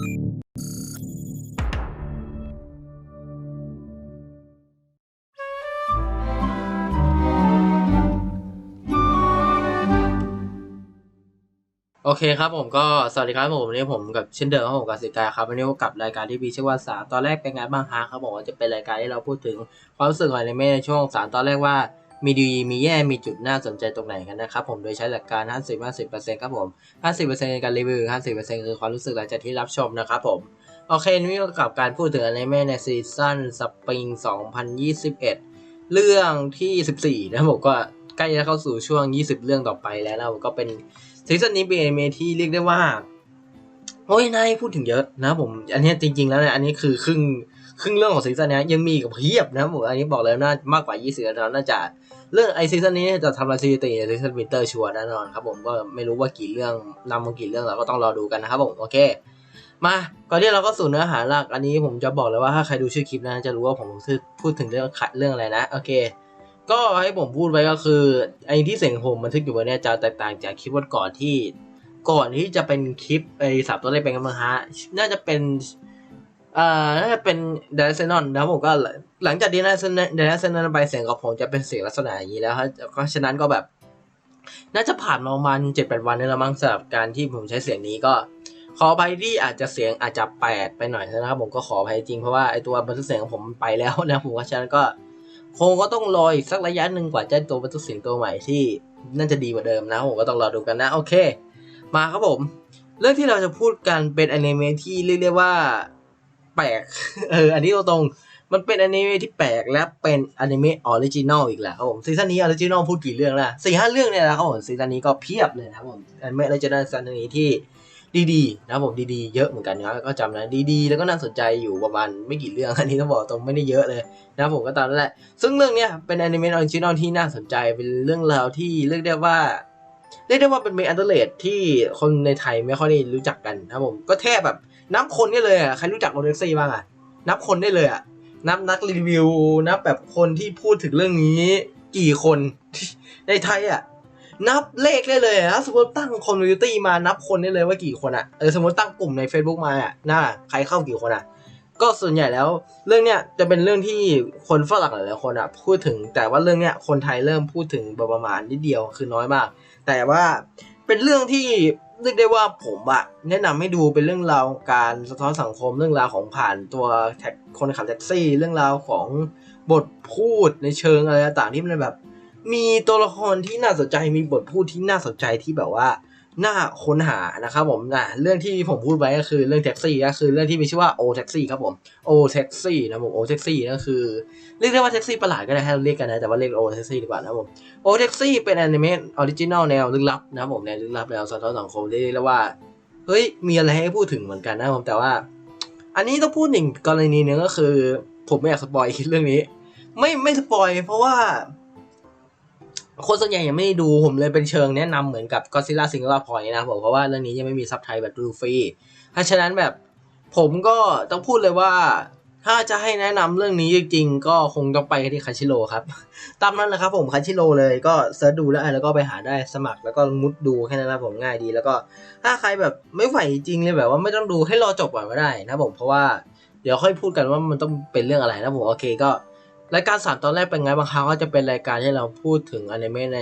โอเคครับผมก็สวัสดีครับผมวันนี้ผมกับเช่นเดิมครับผมกับสิกาครับวันนี้กับรายการที่มีชื่อว่าสามตอนแรกเป็นไงบ้างฮะครับผมว่าจะเป็นรายการที่เราพูดถึงความรู้สึกของอนิเมะในช่วงสามตอนแรกว่า มีดีมีแย่มีจุดน่าสนใจตรงไหนกันนะครับผมโดยใช้หลักการ 50 50 ครับผม 50%ในการรีวิว 50%คือความรู้สึกหลังจากที่รับชมนะครับผม โอเคนี่ก็กับการพูดถึงอนิเมะในซีซั่นสปริง 2021 เรื่องที่ 14 นะผมก็ใกล้จะเข้าสู่ช่วง 20 เรื่องต่อไปแล้วนะผมก็เป็นซีซั่นนี้เป็นอนิเมะที่เรียกได้ว่าโอ้ยนายพูดถึงเยอะนะผม อันนี้จริง ๆ แล้วเนี่ยอันนี้คือครึ่งครึ่งเรื่องของซีซั่นนี้ยังมีกับเพียบนะผมอันนี้บอกเลยน่ามากกว่า 20แล้วน่าจะ เรื่องไอซีซั่นนี้จะทำลายสถิติในซีซั่นวินเตอร์ชัวร์แน่นอนครับผมก็ไม่รู้ว่ากี่เรื่องนำมากี่เรื่องเราก็ต้องรอดูกันนะครับผมโอเค มาก่อนที่เราก็สู่เนื้อหาหลักอันนี้ผมจะบอกเลยว่าถ้าใครดูชื่อคลิปนะจะรู้ว่าผมพูดถึงเรื่องเรื่องอะไรนะโอเคก็ให้ผมพูดไว้ก็คือไอ้ที่เสียงผมบันทึกอยู่บนเนี้ยจะแตกต่างจากคลิปวันก่อนที่ ก่อนที่จะเป็นคลิปไอ้สับตัวเลขเป็นกันบ้งฮะน่าจะเป็น อ่าน่าจะเป็นเดลเซนอนนะผมก็หลังจากดีนะเดลเซนอนไปเสียงกับผมจะเป็นเสียงลักษณะอย่างนี้แล้วฮะก็ฉะนั้นก็แบบ น่าจะผ่านมาประมาณเจ็ดแปดวันนี่แล้วมั้งสำหรับการที่ผมใช้เสียงนี้ก็ขออภัยที่อาจจะเสียงอาจจะแปลกไปหน่อยนะครับ ผมก็ขออภัยจริงเพราะว่าไอตัวบันทึกเสียงของผมไปแล้วนะผมว่าฉะนั้นก็คงก็ต้องรออีกสักระยะหนึ่งกว่าจะตัวบรรทุกเสียงตัวใหม่ที่น่าจะดีกว่าเดิมนะผมก็ต้องรอดูกันนะโอเค มาครับผม เรื่องที่เราจะพูดกันเป็นอนิเมะที่เรียกได้ว่า ปลกเอออันนี้ตรงมันเป็นอนิเมะที่แปลกและเป็นอนิเมะออริจินอลอีกแล้วครับผมซีซั่นนี้ออริจินอลพูดกี่เรื่องแล้วสี่ห้าเรื่องเนี่ยนะครับผมซีซั่นนี้ก็เพียบเลยนะครับผมอนิเมะออริจินอลซีซั่นนี้ที่ดีๆนะครับผมดีๆเยอะเหมือนกันนะก็จำนะดีๆ แล้วก็น่าสนใจอยู่ประมาณไม่กี่เรื่องอันนี้ต้องบอกตรงไม่ได้เยอะเลยนะครับผมก็ตามนั่นแหละซึ่งเรื่องเนี้ยเป็นอนิเมะออริจินอลที่น่าสนใจเป็นเรื่องราวที่เรียกได้ว่าเรียกได้ว่าเป็นเมอันเดอร์เลดที่คนในไทยไม่ค่อยได้รู้จักกันนะครับผมก็แทบแบบ นับคนได้เลยอะใครรู้จักโรเล็กซี่บ้างอะนับคนได้เลยอะนับนักรีวิว นับแบบคนที่พูดถึงเรื่องนี้ กี่คนในไทยอะนับเลขได้เลยอะถ้าสมมติตั้งคอมมูนิตี้มานับคนได้เลยว่ากี่คนอะเออสมมติตั้งกลุ่มใน Facebook มาอะน่าใครเข้ากี่คนอะก็ส่วนใหญ่แล้วเรื่องเนี้ยจะเป็นเรื่องที่คนฝรั่งหลายๆคนอะพูดถึงแต่ว่าเรื่องเนี้ยคนไทยเริ่มพูดถึงประมาณนิดเดียวคือน้อยมาก แต่ว่าเป็นเรื่องที่ เรียกได้ว่าผมอะแนะนำให้ดูเป็นเรื่องราวการสะท้อนสังคมเรื่องราวของผ่านตัวแท็กคนขับแท็กซี่ เรื่องราวของบทพูดในเชิงอะไรต่างๆที่มันแบบ มีตัวละครที่น่าสนใจมีบทพูดที่น่าสนใจที่แบบว่า น่าค้นหานะครับผมนะเรื่องที่ผมพูดไว้ก็คือเรื่องแท็กซี่ก็คือเรื่องที่มีชื่อว่าโอแท็กซี่ครับผมโอแท็กซี่นะผมโอแท็กซี่ก็คือเรียกได้ว่าแท็กซี่ประหลาดก็ได้ให้เราเรียกกันนะแต่ว่าเรียกโอแท็กซี่ดีกว่านะผมโอแท็กซี่เป็นแอนิเมะออริจินอลแนวลึกลับนะผมแนวลึกลับแนวสะท้อนสังคมเรียกได้ว่าเฮ้ยมีอะไรให้พูดถึงเหมือนกันนะผมแต่ว่า อันนี้ต้องพูดหนึ่งกรณีหนึ่งก็คือ ผมไม่อยากสปอยเรื่องนี้ ไม่ไม่สปอยเพราะว่า คนส่วนใหญ่ยังไม่ได้ดูผมเลยเป็นเชิงแนะนำเหมือนกับ Godzilla Singular Point นะผมเพราะว่าเรื่องนี้ยังไม่มีซับไทยแบบดูฟรีเพราะฉะนั้นแบบผมก็ต้องพูดเลยว่าถ้าจะให้แนะนำเรื่องนี้จริงๆ ก็คงต้องไปที่คันชิโร่ครับ ตามนั้นแหละครับผมคันชิโร่เลยก็เซิร์ชดูแล้วแล้วก็ไปหาได้สมัครแล้วก็มุดดูแค่นั้นนะผมง่ายดี แล้วก็ถ้าใครแบบไม่ไหวจริงเลยแบบว่าไม่ต้องดูให้รอจบก่อนก็ได้นะผมเพราะว่าเดี๋ยวค่อยพูดกันว่ามันต้องเป็นเรื่องอะไรนะผมโอเคก็ รายการสามตอนแรกเป็นไงบางครั้งก็จะเป็นรายการที่เราพูดถึงอนิเมะใน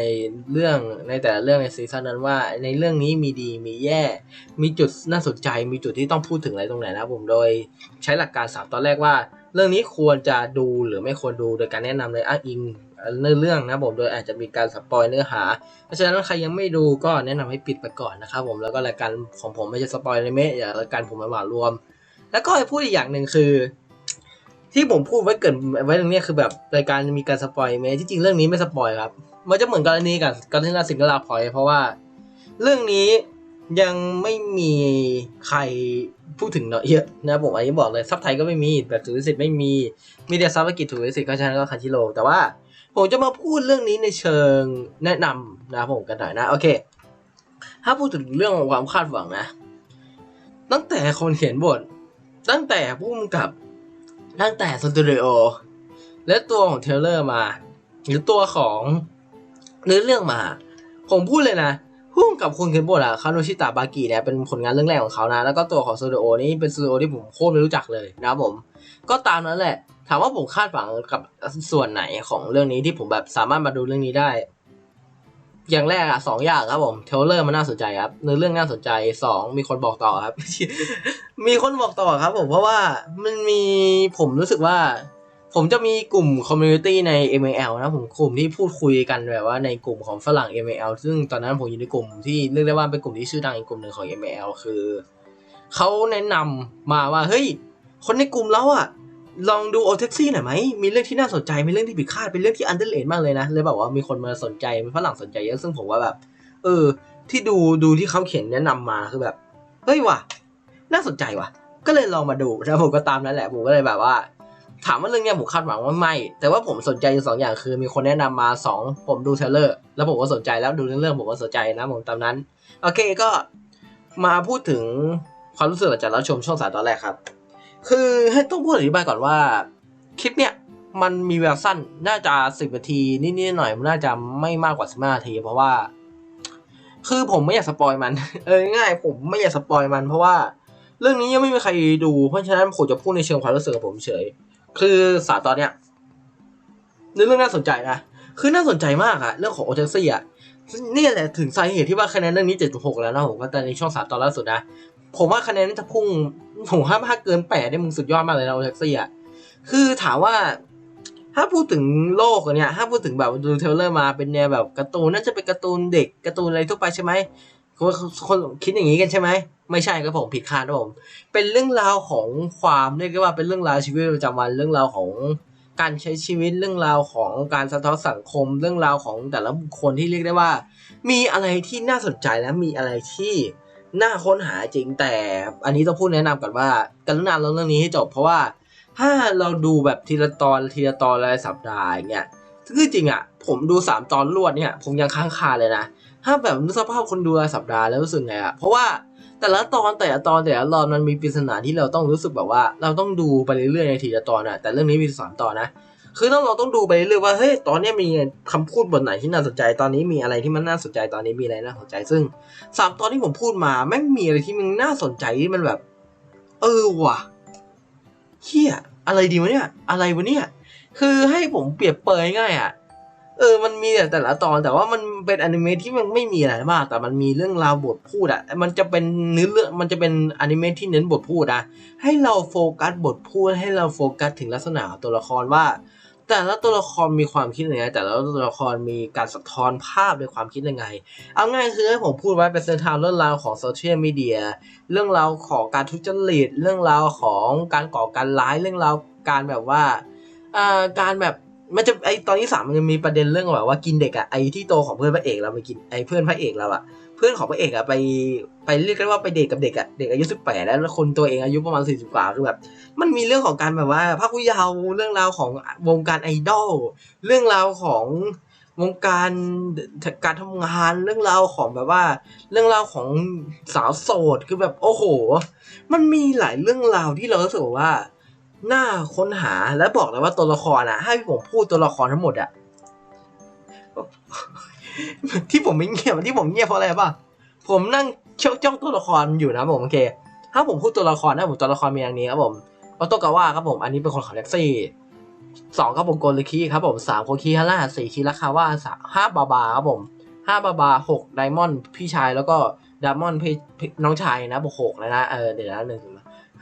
เรื่องในแต่ละเรื่องในซีซั่นนั้นว่าในเรื่องนี้มีดีมีแย่ มีจุดน่าสนใจ มีจุดที่ต้องพูดถึงอะไรตรงไหนนะผมโดยใช้หลักการสามตอนแรกว่า เรื่องนี้ควรจะดูหรือไม่ควรดูโดยการแนะนำเลยอ้างอิงเนื้อเรื่องนะผมโดยอาจจะมีการสปอยเนื้อหา เพราะฉะนั้นใครยังไม่ดูก็แนะนำให้ปิดไปก่อนนะครับผมแล้วก็รายการของผมไม่ใช่สปอยอนิเมะอย่างรายการผมมาหมารวม แล้วก็พูดอีกอย่างหนึ่งคือ ที่ผมพูดไว้เกินไว้ตรงนี้คือแบบรายการมีการสปอยไหมที่จริงเรื่องนี้ไม่สปอยครับ มันจะเหมือนกรณีกับกรณีลาสิงห์ลาพอย เพราะว่า เรื่องนี้ยังไม่มีใครพูดถึงเนาะเยอะนะผมอันนี้บอกเลยซับไทยก็ไม่มีแบบถูกลิสิทธิ์ไม่มีมีแต่ซับอังกฤษถูกลิสิทธิ์ก็ฉันก็คันชิโร่แต่ว่าผมจะมาพูดเรื่องนี้ในเชิงแนะนำนะผมกันหน่อยนะโอเค ถ้าพูดถึงเรื่องความคาดหวังนะ ตั้งแต่คนเขียนบท ตั้งแต่ผู้กำกับ ตั้งแต่สตูดิโอและตัวของเทเลอร์มา หรือตัวของเนื้อเรื่องมา ผมพูดเลยนะพุ่งกับคุณเคนโบะอะคาโนชิตะบากิเนี่ยเป็นผลงานเรื่องแรกของเขานะ แล้วก็ตัวของสตูดิโอนี้เป็นสตูดิโอที่ผมโคตรไม่รู้จักเลยนะครับผม ก็ตามนั้นแหละ ถามว่าผมคาดหวังกับส่วนไหนของเรื่องนี้ที่ผมแบบสามารถมาดูเรื่องนี้ได้ อย่างแรกอะสองอย่างครับผมเทเลอร์มันน่าสนใจครับเนื้อเรื่องน่าสนใจสองมีคนบอกต่อครับ มีคนบอกต่อครับผมเพราะว่ามันมีผมรู้สึกว่า ผมจะมีกลุ่มคอมมูนิตี้ใน ML นะผมกลุ่มที่พูดคุยกันแบบว่าในกลุ่มของฝรั่ง ML ซึ่งตอนนั้นผมอยู่ในกลุ่มที่เรียกได้ว่าเป็นกลุ่มที่ชื่อดังอีกกลุ่มหนึ่งของ ML คือเขาแนะนำมาว่าเฮ้ยคนในกลุ่มเราอะ ลองดูโอเท็กซี่หน่อยไหม มีเรื่องที่น่าสนใจ มีเรื่องที่ผิดคาด เป็นเรื่องที่อันเดอร์เลนมากเลยนะ เลยแบบว่ามีคนมาสนใจ มีฝรั่งสนใจเยอะ ซึ่งผมว่าแบบ เออ ที่ดูดูที่เขาเขียนแนะนำมาคือแบบ เฮ้ยว่ะ น่าสนใจว่ะ ก็เลยลองมาดู แล้วผมก็ตามนั้นแหละ ผมก็เลยแบบว่า ถามว่าเรื่องเนี้ยผมคาดหวังว่าไม่ แต่ว่าผมสนใจอยู่สองอย่างคือ มีคนแนะนำมาสองผมดูเทรลเลอร์ แล้วผมก็สนใจ แล้วดูเรื่องผมก็สนใจนะผมตามนั้น โอเค ก็มาพูดถึงความรู้สึกหลังจากรับชมช่วงสายตอนแรกครับ คือให้ต้องพูดอธิบายก่อนว่า คลิปเนี้ยมันมีเวลาสั้นน่าจะสิบนาทีนิดๆหน่อยมันน่าจะไม่มากกว่าสิบห้านาที เพราะว่า คือผมไม่อยากสปอยมัน เออง่ายผมไม่อยากสปอยมัน เพราะว่า เรื่องนี้ยังไม่มีใครดูเพราะฉะนั้นผมจะพูดในเชิงความรู้สึกของผมเฉย คือสารตอนเนี้ยเรื่องน่าสนใจนะคือน่าสนใจมากอะเรื่องของโอเทซี่อะนี่แหละถึงสาเหตุที่ว่าคะแนนเรื่องนี้ 7.6 แล้วนะผมก็แต่ในช่องสามตอนล่าสุดนะ ผมว่าคะแนนน่าจะพุ่งผมห้าถ้าเกินแปดได้มึงสุดยอดมากเลยนะโอเทซี่อะคือถามว่า ถ้าพูดถึงโลกเนี่ยถ้าพูดถึงแบบดูเทเลอร์มาเป็นแนวแบบการ์ตูนน่าจะเป็นการ์ตูนเด็กการ์ตูนอะไรทั่วไปใช่ไหมคนคนคิดอย่างนี้กันใช่ไหมไม่ใช่ครับผมผิดคาดครับผมเป็นเรื่องราวของความเรียกได้ว่าเป็นเรื่องราวชีวิตประจำวันเรื่องราวของการใช้ชีวิตเรื่องราวของการสะท้อนสังคม เรื่องราวของแต่ละบุคคลที่เรียกได้ว่า มีอะไรที่น่าสนใจและมีอะไรที่ น่าค้นหาจริงแต่อันนี้ต้องพูดแนะนำก่อนว่าการุณาเราเรื่องนี้ให้จบเพราะว่า ถ้าเราดูแบบทีละตอนทีละตอนรายสัปดาห์อย่างเงี้ยคือจริงอะ ผมดูสามตอนรวดเนี่ย ผมยังค้างคาเลยนะ ถ้าแบบนึกสภาพคนดูรายสัปดาห์แล้วรู้สึกไงอะ เพราะว่าแต่ละตอนแต่ละตอนแต่ละตอนมันมีปริศนาที่เราต้องรู้สึกแบบว่า เราต้องดูไปเรื่อยๆในทีละตอนอะแต่เรื่องนี้มีสามตอนนะ คือต้องเราต้องดูไปเรื่อยว่าเฮ้ยตอนนี้มีคำพูดบทไหนที่น่าสนใจตอนนี้มีอะไรที่มันน่าสนใจตอนนี้มีอะไรน่าสนใจ ซึ่งสามตอนที่ผมพูดมาแม่งมีอะไรที่มันน่าสนใจที่มันแบบ เออว่ะเฮียอะไรดีวะเนี่ย อะไรวะเนี่ย คือให้ผมเปรียบเปยง่ายอะเออ มันมีแต่แต่ละตอนแต่ว่ามันเป็นอนิเมะที่มันไม่มีอะไรมาก แต่มันมีเรื่องราวบทพูดอะมันจะเป็นเนื้อเรื่องมันจะเป็นอนิเมะที่เน้นบทพูดอะให้เราโฟกัสบทพูดให้เราโฟกัสถึงลักษณะตัวละครว่า แต่ละตัวละครมีความคิดยังไง แต่ละตัวละครมีการสะท้อนภาพในความคิดยังไง เอาง่ายคือให้ผมพูดไว้เป็นเส้นทางเรื่องราวของโซเชียลมีเดีย เรื่องราวของการทุจริต เรื่องราวของการก่อการร้าย เรื่องราวการแบบว่าอ่าการแบบมันจะไอตอนที่สามมันจะมีประเด็นเรื่องแบบว่ากินเด็กอะไอที่โตของเพื่อนพระเอกเราไปกินไอเพื่อนพระเอกเราอะ เพื่อนของพระเอกอะไปไปเรียกกันว่าไปเดทกกับเด็กอะเด็กอายุสิบแปดแล้วคนตัวเองอายุประมาณสี่สิบกว่าคือแบบ มันมีเรื่องของการแบบว่าภาคผู้เยาว์เรื่องราวของวงการไอดอลเรื่องราวของวงการการทำงานเรื่องราวของแบบว่า เรื่องราวของสาวโสดคือแบบโอ้โห มันมีหลายเรื่องราวที่เรารู้สึกว่าน่าค้นหาและบอกเลยว่าตัวละครอะให้ผมพูดตัวละครทั้งหมดอะ ที่ผมไม่เงียบที่ผมเงียบเพราะอะไรป่ะผมนั่งจ้องจ้องตัวละครอยู่นะผมโอเค ถ้าผมพูดตัวละครนะผมตัวละครมีอย่างนี้ครับผมออโตกาว่าครับผมอันนี้เป็นคนขับแท็กซี่สองครับผมโกลิคิครับผมสามโคคิฮาร่าสี่คิราคาว่าสามห้าบาบาครับผมห้าบาบาหกไดมอนด์พี่ชายแล้วก็ไดมอนด์พี่น้องชายนะบอกหกแล้วนะเออเดี๋ยวนะหนึ่ง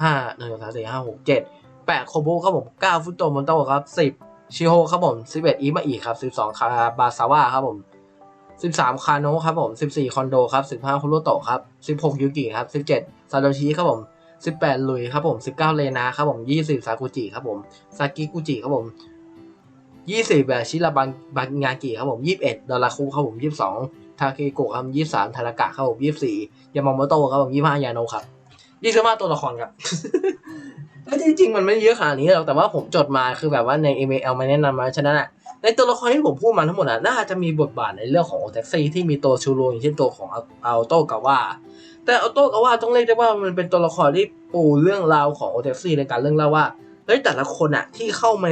ห้าหนึ่งสองสามสี่ห้าหกเจ็ดแปดโคบุครับผมเก้าฟุตโตมอนโตครับสิบชิโฮครับผมสิบเอ็ดอีมาอีครับสิบสองคาบาซาวะครับผม สิบสามคาโนครับผมสิบสี่คอนโดครับสิบห้าคุโรโตะครับสิบหกยูกิครับสิบเจ็ดซาโดชิครับผมสิบแปดลุยครับผมสิบเก้าเลนาครับผมยี่สิบซากุจิครับผม ซากิกุจิครับผมยี่สิบแบบชิราบังบังงากิครับผมยี่สิบเอ็ดดอลาคุครับผมยี่สิบสองทาเคโกะครับยี่สิบสามทารากะครับผมยี่สิบสี่ยามาโมโตะครับผมยี่สิบห้ายาโนะครับยี่สิบห้าตัวละครครับ แล้วจริงๆมันไม่เยอะขนาดนี้หรอกแต่ว่าผมจดมาคือแบบว่าใน ML มาแนะนำมาฉะนั้นอะในตัวละครที่ผมพูดมาทั้งหมดอะน่าจะมีบทบาทในเรื่องของโอแท็กซี่ที่มีตัวชูโรอย่างเช่นตัวของอัลโตกาว่าแต่อัลโตกาว่าต้องเรียกได้ว่ามันเป็นตัวละครที่ปูเรื่องราวของโอแท็กซี่ในการเรื่องเล่าว่าเฮ้ยแต่ละคนอะที่เข้ามา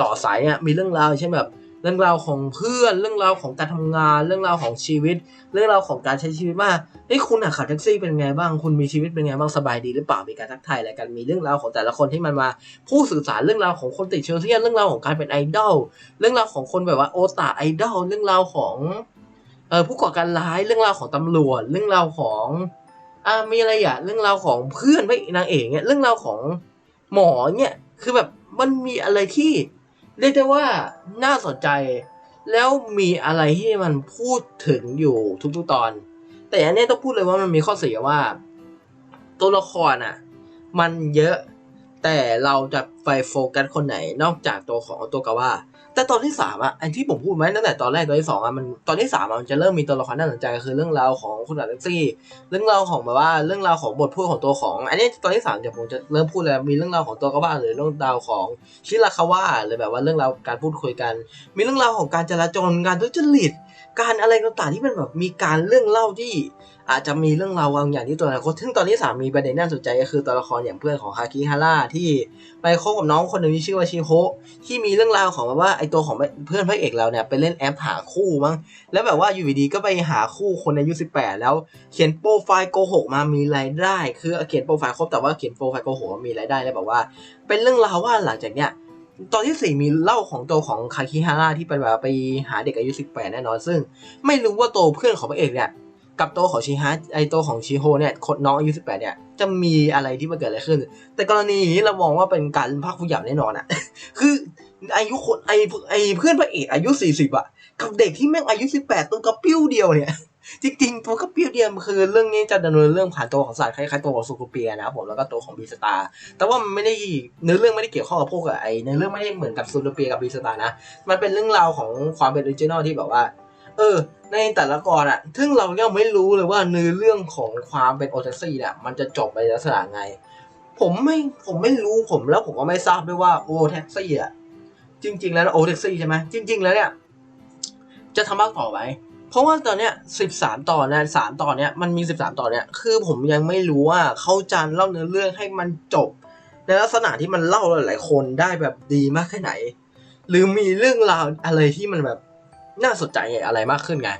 ต่อสายอะมีเรื่องราวเช่นแบบ เรื่องราวของเพื่อนเรื่องราวของการทำงาน เรื่องราวของชีวิต เรื่องราวของการใช้ชีวิตว่าเฮ้ยคุณอะขับแท็กซี่เป็นไงบ้างคุณมีชีวิตเป็นไงบ้างสบายดีหรือเปล่ามีการทักทายอะไรกันมีเรื่องราวของแต่ละคนที่มันมาพูดสื่อสารเรื่องราวของคนติดเชื้อเทียนเรื่องราวของการเป็นไอดอลเรื่องราวของคนแบบว่าโอตาไอดอลเรื่องราวของเออผู้ก่อการร้ายเรื่องราวของตำรวจเรื่องราวของอ่ามีอะไรอะเรื่องราวของเพื่อนพระนางเอกเนี่ยเรื่องราวของหมอเนี่ยคือแบบมันมีอะไรที่ เรียกได้ว่าน่าสนใจ แล้วมีอะไรที่มันพูดถึงอยู่ทุกๆตอน แต่อันนี้ต้องพูดเลยว่ามันมีข้อเสียว่า ตัวละครอะ มันเยอะ แต่เราจะไปโฟกัสคนไหนนอกจากตัวของตัวกาว่าแต่ตอนที่สามอะอันที่ผมพูดไว้ตั้งแต่ตอนแรกตอนที่สองอะมันตอนที่สามอะมันจะเริ่มมีตัวละครน่าสนใจคือเรื่องราวของคุณขับแท็กซี่ เรื่องราวของแบบว่าเรื่องราวของบทพูดของตัวของ อันนี้ตอนที่สามเดี๋ยวผมจะเริ่มพูดแล้วมีเรื่องราวของตัวกาว่าหรือเรื่องราวของชิราคาว่าหรือแบบว่าเรื่องราวการพูดคุยกัน มีเรื่องราวของการจราจรการทุจริตการอะไรต่างๆที่มันแบบมีการเรื่องเล่าที่ อาจจะมีเรื่องราวบางอย่างที่ตัวละครซึ่งตอนที่สามมีประเด็นน่าสนใจก็คือตัวละครอย่างเพื่อนของฮาคิฮาร่าที่ไปคบกับน้องคนหนึ่งที่ชื่อว่าชิโฮที่มีเรื่องราวของแบบว่าไอตัวของเพื่อนพระเอกเราเนี่ยไปเล่นแอปหาคู่มั้งแล้วแบบว่าอยู่ดีก็ไปหาคู่คนอายุ18แล้วเขียนโปรไฟล์โกหกมามีรายได้ คือเขียนโปรไฟล์ครบแต่ว่าเขียนโปรไฟล์โกหกมามีรายได้แล้วแบบว่า เป็นเรื่องราวว่าหลังจากเนี้ยตอนที่สี่มีเล่าของตัวของคาคิฮาร่าที่เป็นแบบไปหาเด็กอายุ 18 แน่นอน ซึ่งไม่รู้ว่าตัวเพื่อนของพระเอกเนี่ย กับตัวของชิฮะไอตัวของชิโฮเนี่ยคนน้องอายุ18เนี่ยจะมีอะไรที่มันเกิดอะไรขึ้น แต่กรณีนี้เรามองว่าเป็นการภาคผู้ใหญ่แน่นอนอะคืออายุคนไอไอเพื่อนพระเอกอายุ40อะกับเด็กที่แม่งอายุ18ตัวกระปิ้วเดียวเนี่ยจริงๆตัวกระปิ้วเดียวคือเรื่องนี้จะดำเนินเรื่องผ่านตัวของศาสตร์คล้ายๆตัวของซูคูเปียนะครับผมแล้วก็ตัวของบีสตาแต่ว่ามันไม่ได้เนื้อเรื่องไม่ได้เกี่ยวข้องกับพวกไอเนื้อเรื่องไม่ได้เหมือนกับซูเปียกับบีสตานะมันเป็นเรื่องราวของความเป็นออริจินอลที่แบบว่า เออ ในแต่ละกรอะซึ่งเรายังไม่รู้เลยว่าเนื้อเรื่องของความเป็นโอเทซี่เนี่ยมันจะจบไปในลักษณะไง ผมไม่ผมไม่รู้ผมแล้วผมก็ไม่ทราบด้วยว่าโอแท็กซี่อะจริง ๆ แล้วโอแท็กซี่ใช่ไหมจริง ๆ แล้วเนี่ยจะทำภาคต่อไหมเพราะว่าตอนเนี้ยสิบสามตอนนะสามตอนเนี้ยมันมีสิบสามตอนเนี้ยคือผมยังไม่รู้ว่าเขาจะเล่าเนื้อเรื่องให้มันจบ ในลักษณะที่มันเล่าหลายๆคนได้แบบดีมากแค่ไหน หรือมีเรื่องราวอะไรที่มันแบบ น่าสนใจอะไรมากขึ้นไง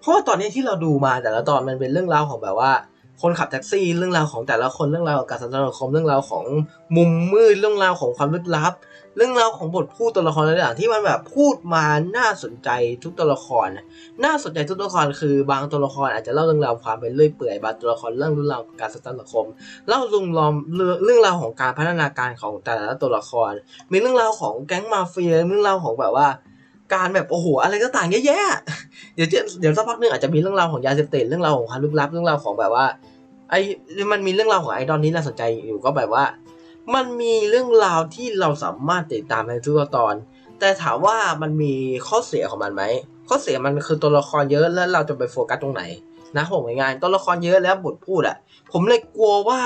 เพราะว่าตอนนี้ที่เราดูมาแต่ละตอนมันเป็นเรื่องราวของแบบว่า คนขับแท็กซี่เรื่องราวของแต่ละคนเรื่องราวของการสังคมเรื่องราวของมุมมืดเรื่องราวของความลึกลับ เรื่องราวของบทพูดตัวละครต่างๆที่มันแบบพูดมาน่าสนใจทุกตัวละคร น่าสนใจทุกตัวละครคือบางตัวละครอาจจะเล่าเรื่องราวความเป็นเลื่อยเปื่อยบางตัวละครเรื่องเรื่องราวของการสังคมเล่าลุงลอมเรื่องราวของการพัฒนาการของแต่ละตัวละคร มีเรื่องราวของแก๊งมาเฟียเรื่องราวของแบบว่า การแบบโอ้โหอะไรก็ต่างเยอะแยะเดี๋ยวจะเดี๋ยวสักพักหนึงอาจจะมีเรื่องราวของยาเสพติดเรื่องราวของความลึกลับเรื่องราวของแบบว่า ไอ้มันมีเรื่องราวของไอดอลนี้น่าสนใจอยู่ก็แบบว่า มันมีเรื่องราวที่เราสามารถติดตามในทุกตอน แต่ถามว่ามันมีข้อเสียของมันไหมข้อเสียมันคือตัวละครเยอะแล้วเราจะไปโฟกัสตรงไหนนะผมง่ายๆตัวละครเยอะแล้วบทพูดอะผมเลยกลัวว่า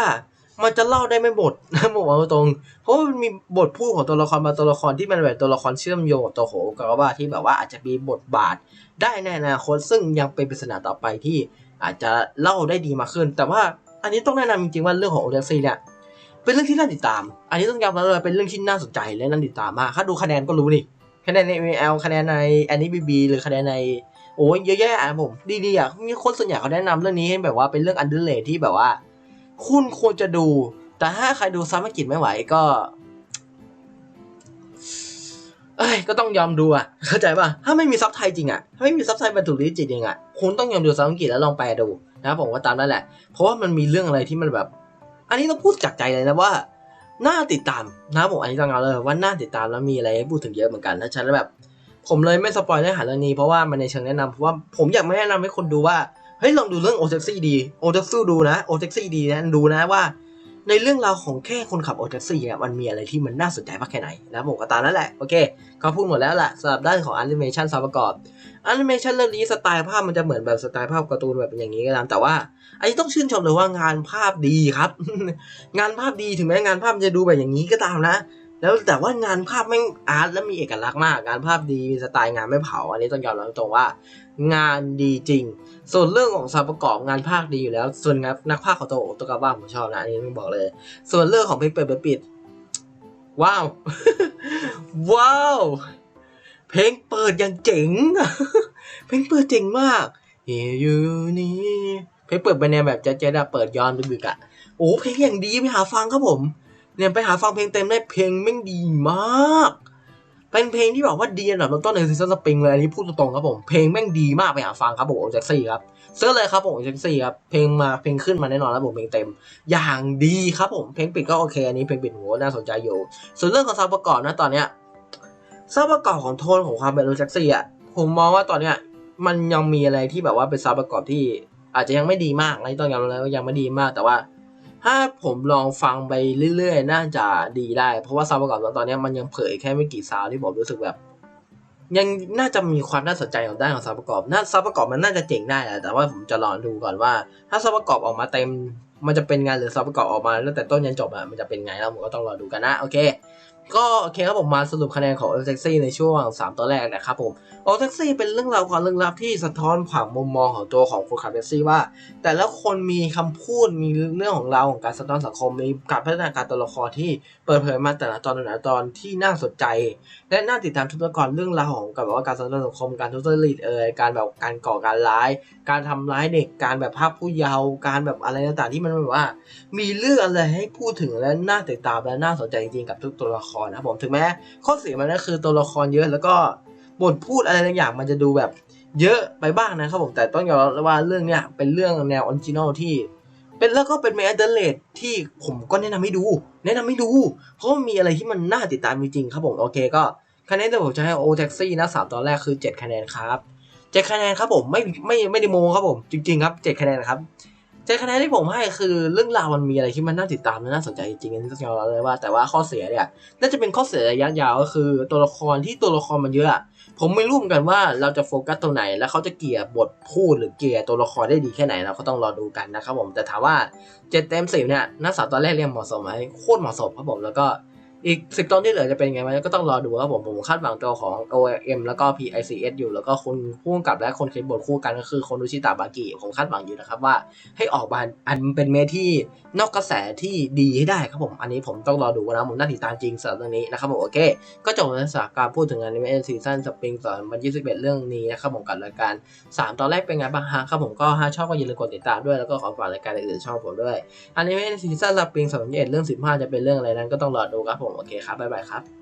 มันจะเล่าได้ไม่หมดนะผมบอกตรง เพราะว่ามันมีบทพูดของตัวละครบางตัวละครที่มันแบบตัวละครเชื่อมโยงตัวโหกับว่าที่แบบว่าอาจจะมีบทบาทได้ในอนาคตซึ่งยังเป็นปริศนาต่อไปที่อาจจะเล่าได้ดีมากขึ้น แต่ว่าอันนี้ต้องแนะนำจริงๆว่าเรื่องของโอเดซีเนี่ยเป็นเรื่องที่น่าติดตาม อันนี้ต้องยอมรับเลยเป็นเรื่องที่น่าสนใจและน่าติดตามมากถ้าดูคะแนนก็รู้นี่คะแนนใน ML คะแนนใน a n i b b หรือคะแนนในโอ้ยเยอะแยะอะผมดีๆอะมีคนส่วนใหญ่เขาแนะนำเรื่องนี้ให้แบบว่าเป็นเรื่องอันเดอร์เลที่แบบว่า คุณควรจะดู แต่ถ้าใครดูซ้ำไม่กินไม่ไหวก็เอ้ยก็ต้องยอมดูอะ เข้าใจป่ะ ถ้าไม่มีซับไทยจริงอะ ถ้าไม่มีซับไทยบรรทุกลิจริงอะ คุณต้องยอมดูซ้ำอังกฤษแล้วลองแปลดูนะครับผมว่าตามนั่นแหละ เพราะว่ามันมีเรื่องอะไรที่มันแบบ อันนี้ต้องพูดจากใจเลยนะว่า น่าติดตามนะผมอันนี้ต้องเอาเลยว่าน่าติดตามแล้วมีอะไรให้พูดถึงเยอะเหมือนกันแล้วฉันแบบ ผมเลยไม่สปอยเนื้อหาเรื่องนี้เพราะว่ามันในเชิงแนะนำเพราะว่าผมอยากมาแนะนำให้คนดูว่า เฮ้ยลองดูเรื่องโอเท็กซี่ดีโอเท็กซี่ดูนะโอเท็กซี่ดีนะดูนะว่า ในเรื่องราวของแค่คนขับโอเท็กซี่เนี่ยมันมีอะไรที่มันน่าสนใจมากแค่ไหนนะผมก็ตามนั่นแหละโอเคเขาพูดหมดแล้วแหละสำหรับด้านของแอนิเมชันสาวประกอบแอนิเมชันเรื่องนี้สไตล์ภาพมันจะเหมือนแบบสไตล์ภาพการ์ตูนแบบอย่างนี้ก็ตามแต่ว่าอันนี้ต้องชื่นชมเลยว่างานภาพดีครับ งานภาพดีถึงแม้งานภาพมันจะดูแบบอย่างนี้ก็ตามนะ แล้วแต่ว่างานภาพแม่งอาร์ตและมีเอกลักษณ์มาก งานภาพดีมีสไตล์งานไม่เผา อันนี้ต้องยอมรับตรงว่า งานดีจริง ส่วนเรื่องของสาวประกอบงานภาคดีอยู่แล้ว ส่วนงานนักภาคของตัวโอตกาบ้าผมชอบนะอันนี้ต้องบอกเลย ส่วนเรื่องของเพลงเปิดเปิด ว้าว ว้าว เพลงเปิดอย่างเจ๋ง เพลงเปิดเจ๋งมาก Here you นี่เพลงเปิดไปแนวแบบแจ๊ดๆเปิดย้อนดึกๆอะโอ้เพลงอย่างดีไปหาฟังครับผม เนี่ยไปหาฟังเพลงเต็มได้เพลงแม่งดีมาก เป็นเพลงที่แบบว่าดีอันดับต้นในซีซั่นสปริงเลยอันนี้พูดตรงๆครับผม เพลงแม่งดีมากไปหาฟังครับผมแจ็คซี่ครับเซิร์เลยครับผมแจ็คซี่ครับ เพลงมาเพลงขึ้นมาแน่นอนแล้วผมเพลงเต็ม อย่างดีครับผม เพลงปิดก็โอเคอันนี้เพลงปิดหัวน่าสนใจอยู่ ส่วนเรื่องของซาวด์ประกอบนะตอนเนี้ยซาวด์ประกอบของโทนของความเป็นโรแจ็คซี่อะผมมองว่าตอนเนี้ยมันยังมีอะไรที่แบบว่าเป็นซาวด์ประกอบที่อาจจะยังไม่ดีมากในตอนยอมรับว่ายังไม่ดีมากแต่ว่า ถ้าผมลองฟังไปเรื่อยๆ น่าจะดีได้ เพราะว่าซาวประกอบตอนนี้มันยังเผยแค่ไม่กี่ซาวที่ผมรู้สึกแบบ ยังน่าจะมีความน่าสนใจของด้านของซาวประกอบน่าซาวประกอบมันน่าจะเจ๋งได้แหละแต่ว่าผมจะลองดูก่อนว่า ถ้าซาวประกอบออกมาเต็ม มันจะเป็นไงหรือซาวประกอบออกมาตั้งแต่ต้นยันจบอะมันจะเป็นไงแล้วผมก็ต้องรอดูกันนะโอเค ก็โอเคครับผมมาสรุปคะแนนของโอเท็กซี่ในช่วง 3ตอนแรกนะครับผมโอเท็กซี่เป็นเรื่องราวความลึกลับที่สะท้อนผ่านมุมมองของตัวของคนขับแท็กซี่ว่า แต่ละคนมีคำพูดมีเรื่องของเราวของการสะท้อนสังคมมีการพัฒนาการตัวละครที่เปิดเผยมาแต่ละตอนแต่ละตอนที่น่าสนใจ และน่าติดตามทุกตอนเรื่องราวของกับว่าการสะท้อนสังคมการทุจริตเอ่ยการแบบการก่อการร้าย การทำร้ายเด็กการแบบภาพผู้เยาว์การแบบอะไรต่างๆที่มันแบบว่า มีเรื่องอะไรให้พูดถึงและน่าติดตามและน่าสนใจจริงๆกับทุกตัวละครนะครับผมถึงแม้ข้อเสียมันก็คือตัวละครเยอะ แล้วก็บทพูดอะไรบางอย่างมันจะดูแบบเยอะไปบ้างนะครับผมแต่ต้องยอมรับว่าเรื่องเนี้ยเป็นเรื่องแนวออริจินอลที่ เป็นแล้วก็เป็นเมเดเลตที่ผมก็แนะนำให้ดู แนะนำให้ดู เพราะว่ามีอะไรที่มันน่าติดตามจริงๆครับผมโอเคก็คะแนนที่ผมจะให้โอแท็กซี่นะสามตอนแรกคือ 7 คะแนนครับเจ็ดคะแนนครับผมไม่ไม่ไม่ได้โมครับผมจริงๆครับเจ็ดคะแนนครับ ใจคะแนนที่ผมให้คือเรื่องราวมันมีอะไรที่มันน่าติดตามและน่าสนใจจริงๆในนี้ต้องยอมรับเลยว่าแต่ว่าข้อเสียเนี่ยน่าจะเป็นข้อเสียระยะยาวก็คือตัวละครที่ตัวละครมันเยอะผมไม่รู้เหมือนกันว่าเราจะโฟกัสตัวไหน แล้วเขาจะเกลี่ยบทพูดหรือเกลี่ยตัวละครได้ดีแค่ไหนเราก็ต้องรอดูกันนะครับผมแต่ถามว่าเจ็ดเต็มสิบเนี่ยนักสาวตอนแรกเรียนเหมาะสมไหมโคตรเหมาะสมครับผมแล้วก็ อีกสิบตอนที่เหลือจะเป็นไงมันก็ต้องรอดูครับผมผมคาดหวังตัวของ OM แล้วก็ PICS อยู่แล้วก็คนผู้กำกับและคนเขียนบทคู่กันก็คือคนดูชิตาบากิผมคาดหวังอยู่นะครับว่าให้ออกมาอันเป็นเมที่นอกกระแสที่ดีให้ได้ครับผม อันนี้ผมต้องรอดูนะผมน่าติดตามจริงสำหรับเรื่องนี้นะครับผมโอเค ก็จบในสาการพูดถึงอนิเมะซีซั่นสปริงสอนวันที่สิบเอ็ดเรื่องนี้นะครับผมกับรายการ 3 ตอนแรกเป็นไงบ้างฮะครับผมก็ถ้าชอบก็อย่าลืมกดติดตามด้วยแล้วก็ขอฝากรายการอื่นๆช่องผมด้วยอนิเมะซีซั่นสปริงตอนวันที่สิบเอ็ดเรื่องสิบห้าจะเป็นเรื่องอะไรนั้นก็ต้องรอดูครับผมโอเคครับบ๊ายบายครับ